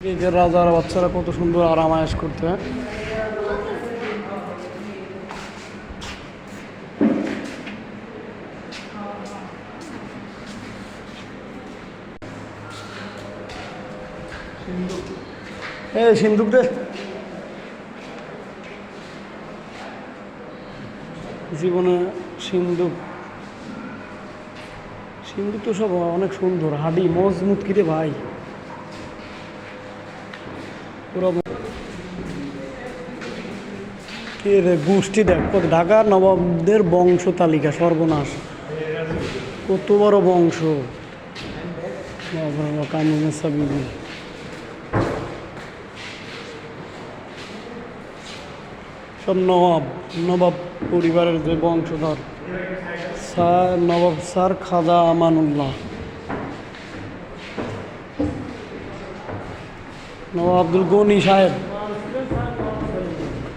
এই রাজার বাচ্চারা কত সুন্দর আরামায়াস করতে। হয় এই সিন্দুক রে জীবনে সিন্দুক সিন্দুক তো সব অনেক সুন্দর হাডি মজবুত কিরে ভাই। পুরো রে গোষ্ঠী দেখ ঢাকার নবাবদের বংশ তালিকা, সর্বনাশ। কত বড় বংশ। সব নবাব নবাব পরিবারের যে বংশধর, স্যার, নবাব স্যার খাজা আমানুল্লাহ। নবাব আব্দুল গনি সাহেব।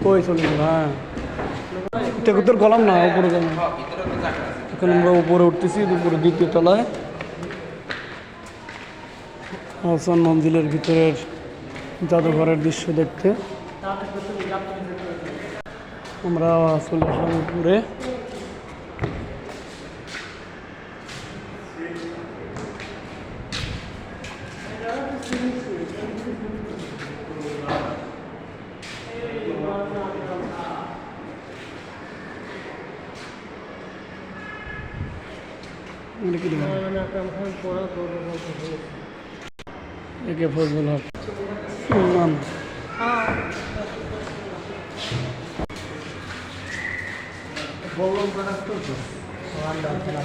কই চলে হ্যাঁ। এটা তোর গলাম না? উপরে গেলাম এখন আমরা উপরে উঠতেছি উপরে দ্বিতীয় তলায়। হাসান মঞ্জিলের ভিতরের জাদুঘরের দৃশ্য দেখতে। আমরা চলে আসলাম উপরে। একে ফজল হক। সুলমান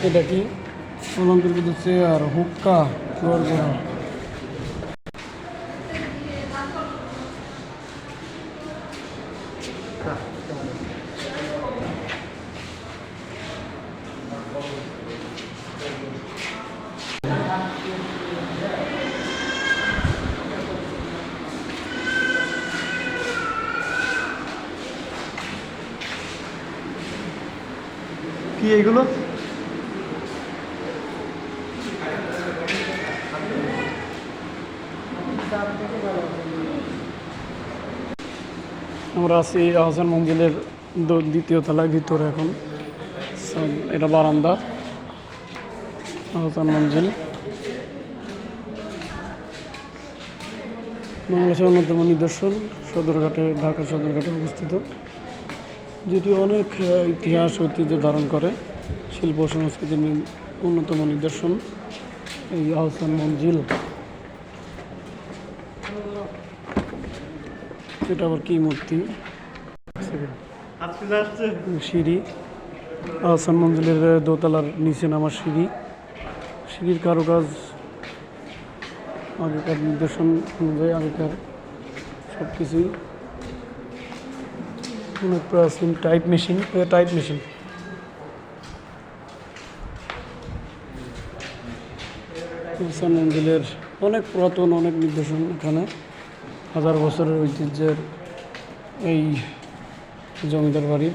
এটা কি? অলঙ্কৃত চেয়ার হুক্কা গড়গড়া কি এগুলো আমরা আছি আহসান মঞ্জিলের দ্বিতীয় তলায় ভিতরে এখন। এটা বারান্দা আহসান মঞ্জিল। বাংলাদেশের অন্যতম নিদর্শন, সদরঘাটে, ঢাকা সদরঘাটে অবস্থিত। যেটি অনেক ইতিহাস ঐতিহ্য ধারণ করে। শিল্প সংস্কৃতির অন্যতম নিদর্শন এই আহসান মঞ্জিল। এটা আবার কি মূর্তি? সিঁড়ি। আহসান মঞ্জিলের দোতলার নিচে নামার সিঁড়ি। সিঁড়ির কারুকাজ আগেকার নির্দেশন অনুযায়ী আগেকার সব কিছুই প্রাচীন type machine type machine Ahsan মঞ্জিলের অনেক পুরাতন, অনেক নির্দেশন এখানে। হাজার বছরের ঐতিহ্যের এই জমিদার বাড়ির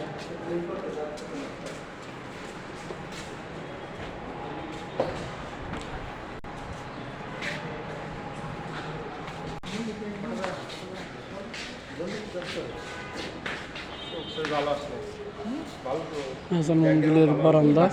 হাসান মঞ্জিলের বারান্দা